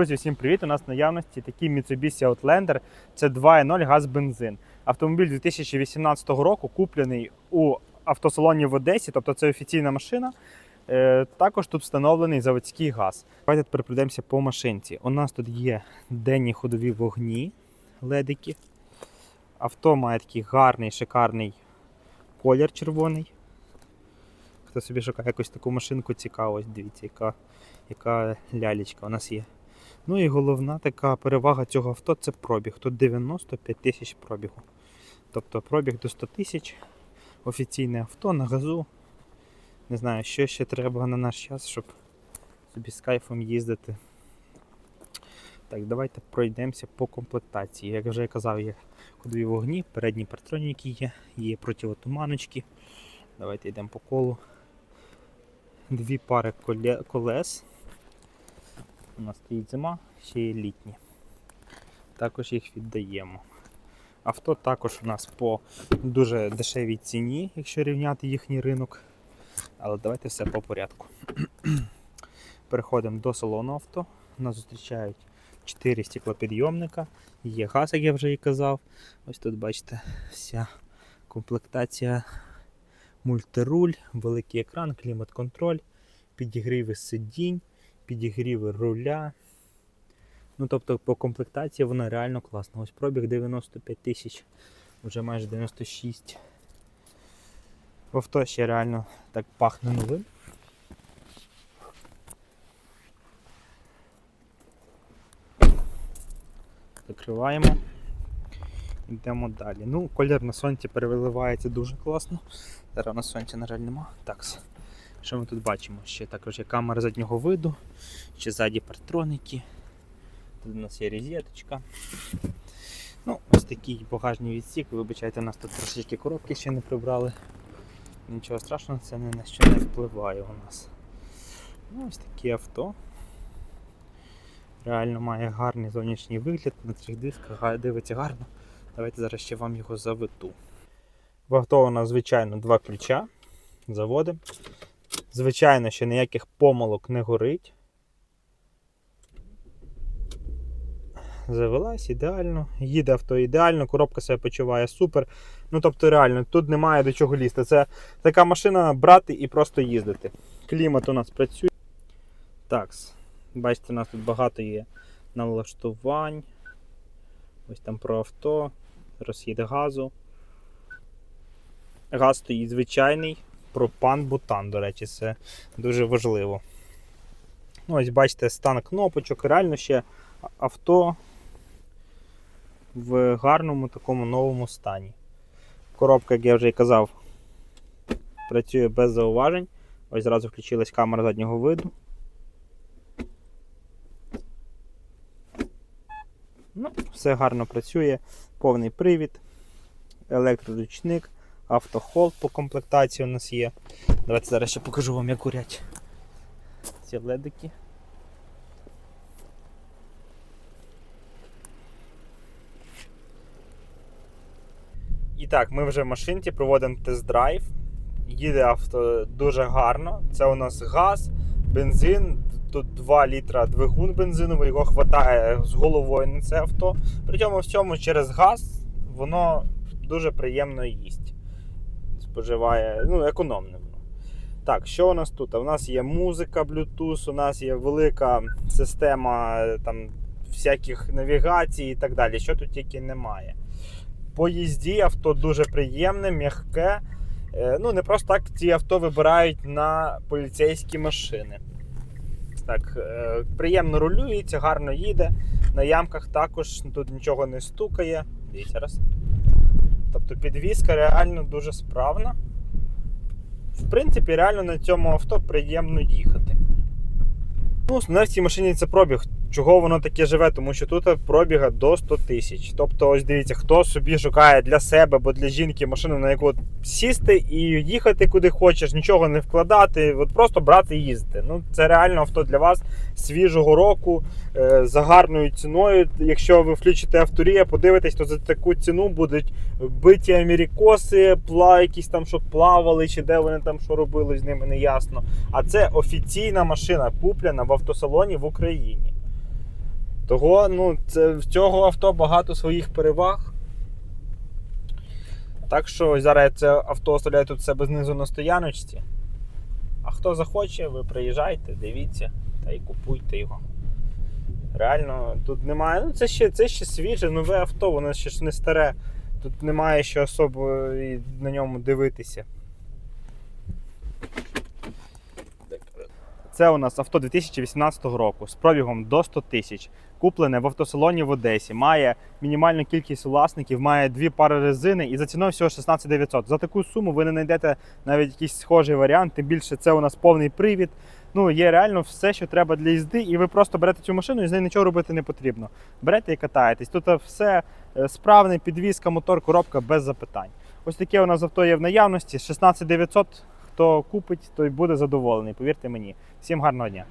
Друзі, всім привіт! У нас в наявності такий Mitsubishi Outlander. Це 2.0 газ-бензин. Автомобіль 2018 року куплений у автосалоні в Одесі, тобто це офіційна машина. Е, Також тут встановлений заводський газ. Давайте тепер пройдемося по машинці. У нас тут є денні ходові вогні, ледики. Авто має такий гарний, шикарний колір червоний. Хто собі шукає якусь таку машинку цікаву, дивіться, яка, яка лялечка у нас є. Ну і головна така перевага цього авто це пробіг. Тут 95 тисяч пробігу. Тобто пробіг до 100 тисяч. Офіційне авто на газу. Не знаю, що ще треба на наш час, щоб собі з кайфом їздити. Так, давайте пройдемося по комплектації. Як вже я казав, є ходові вогні, передні партроніки є, є противотуманочки. Давайте йдемо по колу. Дві пари коле- колес. У нас стоїть зима, ще є літні. Також їх віддаємо. Авто також у нас по дуже дешевій ціні, якщо рівняти їхній ринок. Але давайте все по порядку. Переходимо до салону авто. Нас зустрічають 4 стеклопідйомника. Є газ, як я вже і казав. Ось тут бачите вся комплектація мультируль, великий екран, клімат-контроль, підігріви сидінь підігріви руля. Ну, тобто по комплектації вона реально класна. Ось пробіг 95 тисяч, вже майже 96. В авто ще реально так пахне новим. Закриваємо. Йдемо далі. Ну, колір на сонці переливається дуже класно. Зараз на сонці, на жаль, нема. Так. Що ми тут бачимо? Ще також є камера заднього виду, ще ззаді партроники. Тут у нас є розеточка. Ну, ось такий багажний відсік. Вибачайте, у нас тут трошечки коробки ще не прибрали. Нічого страшного, це ні на що не впливає у нас. Ну, Ось таке авто. Реально має гарний зовнішній вигляд, на трьох дисках дивиться гарно. Давайте зараз ще вам його заведу. В авто у нас, звичайно, два ключа. Заводимо. Звичайно, що ніяких помилок не горить. Завелась ідеально, їде авто ідеально, коробка себе почуває супер. Ну тобто реально, тут немає до чого лізти. Це така машина брати і просто їздити. Клімат у нас працює. Так, бачите, у нас тут багато є налаштувань. Ось там про авто, розхід газу. Газ стоїть звичайний пропан бутан, до речі, це дуже важливо. Ну, Ось бачите, стан кнопочок, реально ще авто в гарному такому новому стані. Коробка, як я вже і казав, працює без зауважень. Ось зразу включилась камера заднього виду. Ну, Все гарно працює, повний привід, електроручник. Автохолд по комплектації у нас є. Давайте зараз ще покажу вам, як курять ці ледики. І так, ми вже в машинці проводимо тест-драйв. Їде авто дуже гарно. Це у нас газ, бензин. Тут 2 літра двигун бензиновий, його вистачає з головою на це авто. При цьому всьому через газ воно дуже приємно їсть споживає, ну, економне. Так, що у нас тут? У нас є музика, Bluetooth, у нас є велика система там, всяких навігацій і так далі. Що тут тільки немає. По їзді авто дуже приємне, м'яке. Е, Ну, не просто так ці авто вибирають на поліцейські машини. Так, е, Приємно рулюється, гарно їде. На ямках також тут нічого не стукає. Дивіться раз. Тобто підвізка реально дуже справна. В принципі, реально на цьому авто приємно їхати. Ну, в цій машині це пробіг. Чого воно таке живе? Тому що тут пробіга до 100 тисяч. Тобто, ось дивіться, хто собі шукає для себе або для жінки машину, на яку сісти і їхати куди хочеш, нічого не вкладати, от просто брати і їздити. Ну, це реально авто для вас свіжого року е, за гарною ціною. Якщо ви включите авторія, подивитесь, то за таку ціну будуть биті америкоси, пла, якісь там, що плавали, чи де вони там що робили з ними, не ясно. А це офіційна машина, куплена в автосалоні в Україні. Того, ну, це, в цього авто багато своїх переваг. Так що зараз це авто оставляю тут себе знизу на стояночці. А хто захоче, ви приїжджайте, дивіться та й купуйте його. Реально, тут немає. Ну, це ще, це ще свіже, нове авто, воно ще ж не старе. Тут немає що особо на ньому дивитися. Це у нас авто 2018 року з пробігом до 100 тисяч. Куплене в автосалоні в Одесі. Має мінімальну кількість власників, має дві пари резини і за ціною всього 16 900. За таку суму ви не знайдете навіть якийсь схожий варіант. Тим більше це у нас повний привід. Ну, є реально все, що треба для їзди, і ви просто берете цю машину і з нею нічого робити не потрібно. Берете і катаєтесь. Тут все е, справний, підвізка, мотор, коробка без запитань. Ось таке у нас авто є в наявності. 16 900. Хто купить, той буде задоволений. Повірте мені. Всім гарного дня.